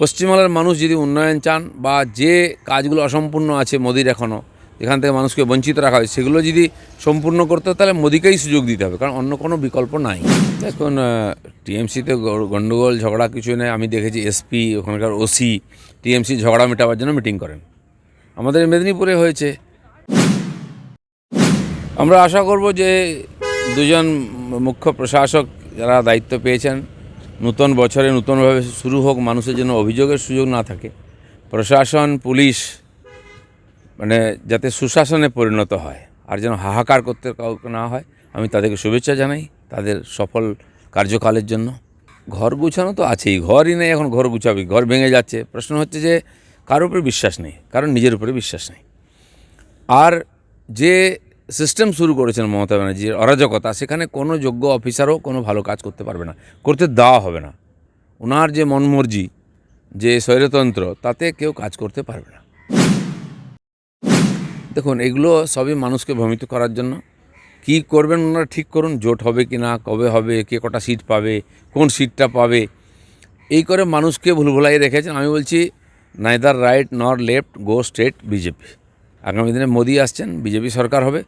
পশ্চিমবাংলার মানুষ যদি উন্নয়ন চান বা যে কাজগুলো অসম্পূর্ণ আছে মোদির এখনও, যেখান থেকে মানুষকে বঞ্চিত রাখা হয়, সেগুলো যদি সম্পূর্ণ করতে তাহলে মোদিকেই সুযোগ দিতে হবে, কারণ অন্য কোনো বিকল্প নাই। দেখুন টিএমসিতে গণ্ডগোল, ঝগড়া কিছু নেই। আমি দেখেছি এসপি ওখানকার ওসি, টিএমসি ঝগড়া মেটাবার জন্য মিটিং করেন। আমাদের মেদিনীপুরে হয়েছে। আমরা আশা করব যে দুজন মুখ্য প্রশাসক যারা দায়িত্ব পেয়েছেন নূতন বছরে নূতনভাবে শুরু হোক, মানুষের জন্য অভিযোগের সুযোগ না থাকে। প্রশাসন, পুলিশ মানে যাতে সুশাসনে পরিণত হয় আর যেন হাহাকার করতে কাউকে না হয়, আমি তাদেরকে শুভেচ্ছা জানাই তাদের সফল কার্যকালের জন্য। ঘর গুছানো তো আছেই, ঘরই নেই এখন, ঘর গুছাবি, ঘর ভেঙে যাচ্ছে। প্রশ্ন হচ্ছে যে কারোর উপরে বিশ্বাস নেই কারণ নিজের উপরে বিশ্বাস নেই। আর যে সিস্টেম শুরু করেছেন মমতা ব্যানার্জির অরাজকতা, সেখানে কোনো যোগ্য অফিসারও কোনো ভালো কাজ করতে পারবে না, করতে দেওয়া হবে না। ওনার যে মনমর্জি, যে স্বৈরতন্ত্র, তাতে কেউ কাজ করতে পারবে না। দেখুন, এগুলো সবই মানুষকে ভ্রমিত করার জন্য। কি করবেন ওনারা ঠিক করুন, জোট হবে কি না, কবে হবে, কে কটা সিট পাবে, কোন সিটটা পাবে। এই করে মানুষকে ভুলভুলাই রেখেছেন, আমি বলছি neither right nor left go straight BJP আগামী দিনে মোদি আসছেন, বিজেপি সরকার হবে।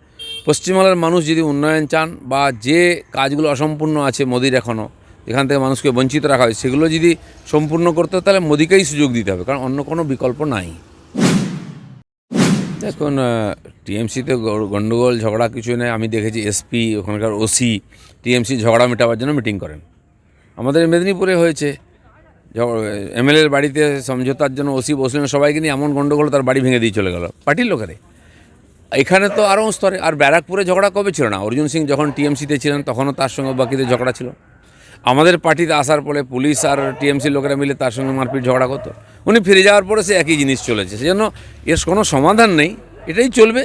পশ্চিমবাংলার মানুষ যদি উন্নয়ন চান বা যে কাজগুলো অসম্পূর্ণ আছে মোদির এখনও যেখান থেকে মানুষকে বঞ্চিত রাখা হয়, সেগুলো যদি সম্পূর্ণ করতে হয়, তাহলে মোদিকেই সুযোগ দিতে হবে, কারণ অন্য কোনো বিকল্প নাই। দেখুন টিএমসিতে গণ্ডগোল ঝগড়া কিছু নেই। আমি দেখেছি এসপি, ওখানকার ওসি, টিএমসি ঝগড়া মেটাবার জন্য মিটিং করেন। আমাদের মেদিনীপুরে হয়েছে। এমএলএর বাড়িতে সমঝোতার জন্য ওসি বসলেন, সবাইকে নিয়ে এমন গণ্ডগোল তার বাড়ি ভেঙে দিয়ে চলে গেল, পার্টির লোকেরে এখানে তো আরও স্তরে, আর ব্যারাকপুরে ঝগড়া কবে ছিল না? অর্জুন সিং যখন টিএমসিতে ছিলেন, তখনও তার সঙ্গে বাকিদের ঝগড়া ছিল। আমাদের পার্টিতে আসার পরে পুলিশ আর টিএমসি লোকেরা মিলে তার সঙ্গে মারপিট ঝগড়া করতো। উনি ফিরে যাওয়ার পরে সে একই জিনিস চলেছে। সেজন্য এর কোনো সমাধান নেই। এটাই চলবে,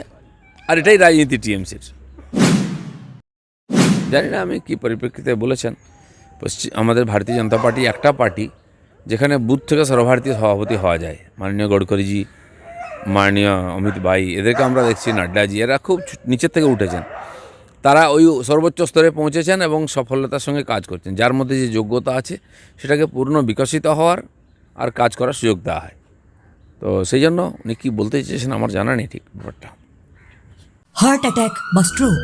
আর এটাই রাজনীতি টিএমসির। জানি না আমি কী পরিপ্রেক্ষিতে বলেছেন। পশ্চিম আমাদের ভারতীয় জনতা পার্টি একটা পার্টি যেখানে বুথ থেকে সর্বভারতীয় সভাপতি হওয়া যায়। মাননীয় গডকরিজি, মাননীয় অমিত ভাই, এদেরকে আমরা দেখছি, নাড্ডাজি, এরা খুব নিচের থেকে উঠেছেন। তারা ওই সর্বোচ্চ স্তরে পৌঁছেছেন এবং সফলতার সঙ্গে কাজ করছেন। যার মধ্যে যে যোগ্যতা আছে, সেটাকে পূর্ণ বিকশিত হওয়ার আর কাজ করার সুযোগ দেওয়া হয়। তো সেই জন্য উনি কী বলতে চেয়েছেন আমার জানা নেই ঠিক ব্যাপারটা। হার্ট অ্যাটাক বা স্ট্রোক